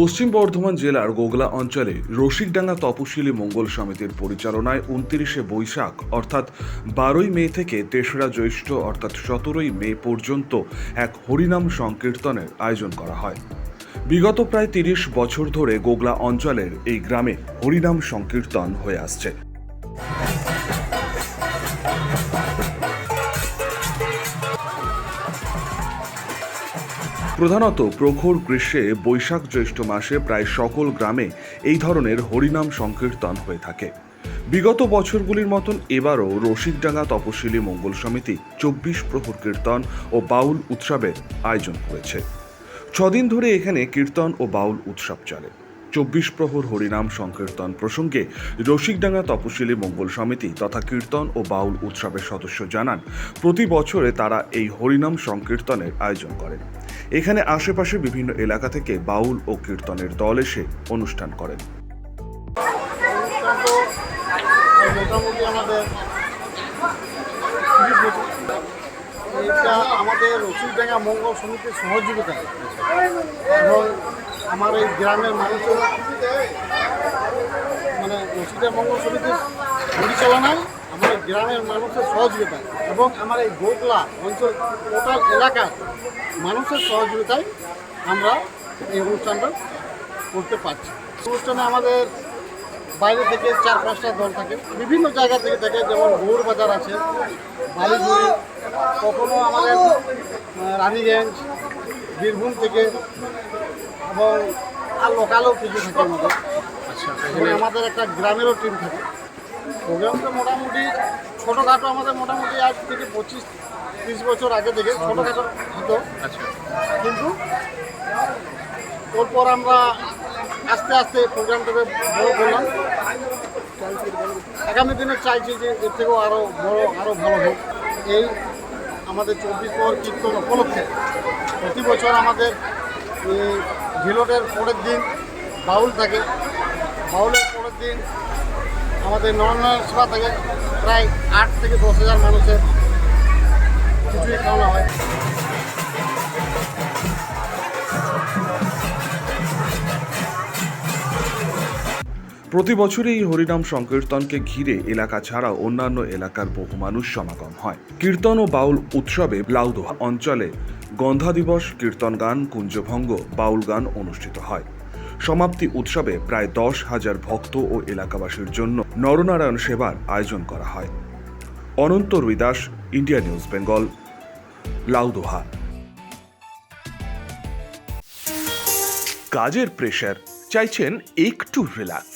পশ্চিম বর্ধমান জেলার গোগলা অঞ্চলে রসিকডাঙ্গা তপশিলি মঙ্গল সমিতির পরিচালনায় উনত্রিশে বৈশাখ, অর্থাৎ বারোই মে থেকে তেসরা জ্যৈষ্ঠ, অর্থাৎ সতেরোই মে পর্যন্ত এক হরিনাম সংকীর্তনের আয়োজন করা হয়। বিগত প্রায় তিরিশ বছর ধরে গোগলা অঞ্চলের এই গ্রামে হরিনাম সংকীর্তন হয়ে আসছে। প্রধানত প্রখর গ্রীষ্মে বৈশাখ জ্যৈষ্ঠ মাসে প্রায় সকল গ্রামে এই ধরনের হরিনাম সংকীর্তন হয়ে থাকে। বিগত বছরগুলির মতন এবারও রসিকডাঙ্গা তপশিলি মঙ্গল সমিতি চব্বিশ প্রহর কীর্তন ও বাউল উৎসবের আয়োজন করেছে। ছদিন ধরে এখানে কীর্তন ও বাউল উৎসব চলে। চব্বিশ প্রহর হরিনাম সংকীর্তন প্রসঙ্গে রসিকডাঙ্গা তপশিলি মঙ্গল সমিতি তথা কীর্তন ও বাউল উৎসবের সদস্য জানান, প্রতি বছরে তারা এই হরিনাম সংকীর্তনের আয়োজন করেন। এখানে আশেপাশে বিভিন্ন এলাকা থেকে বাউল ও কীর্তনের দল এসে অনুষ্ঠান করেন। আমাদের এটা আমাদের মঙ্গল সমিতির সহযোগিতা। এবং আমার এই গ্রামের মানুষের মানে মঙ্গল সমিতির পরিচালনায় আমার গ্রামের মানুষের সহযোগিতা এবং আমার এই গোকলা অঞ্চল টোটাল এলাকার মানুষের সহযোগিতায় আমরা এই অনুষ্ঠানটা করতে পারছি। অনুষ্ঠানে আমাদের বাইরে থেকে চার পাঁচটা দল থাকে। বিভিন্ন জায়গা থেকে থাকে, যেমন গৌর বাজার আছে, বালিগুড়ি, কখনো আমাদের রানীগঞ্জ, বীরভূম থেকে এবং আর লোকালও কিছু থাকে আমাদের। এখানে আমাদের একটা গ্রামেরও টিম থাকে। প্রোগ্রামটা মোটামুটি ছোটোখাটো আমাদের মোটামুটি আজ থেকে পঁচিশ তিরিশ বছর আগে থেকে ছোটোখাটো হতো। কিন্তু তারপর আমরা আস্তে আস্তে প্রোগ্রামটাকে বড় করলাম। আগামী দিনে চাইছি যে এর থেকেও আরও বড় আরও ভালো হোক। এই আমাদের চব্বিশ পর কীর্তন উপলক্ষে প্রতি বছর আমাদের এই ঝিলটের পরের দিন বাউল থাকে। বাউলের পরের দিন আমাদের নরনারায়ণ সভা থাকে। প্রায় আট থেকে দশ হাজার মানুষের খিচুড়ি খাওয়ানো হয়। প্রতি বছরই এই হরিনাম সংকীর্তনকে ঘিরে এলাকা ছাড়াও অন্যান্য এলাকার বহু মানুষ সমাগম হয়। কীর্তন ও বাউল উৎসবে লাউদোহা অঞ্চলে গন্ধা দিবস, কীর্তন গান, কুঞ্জভঙ্গ, বাউল গান অনুষ্ঠিত হয়। সমাপ্তি উৎসবে প্রায় দশ হাজার ভক্ত ও এলাকাবাসীর জন্য নরনারায়ণ সেবার আয়োজন করা হয়। Ananta Ruidas India news Bengal, Laudoha. কাজের প্রেশার চাইছেন একটু রিল্যাক্স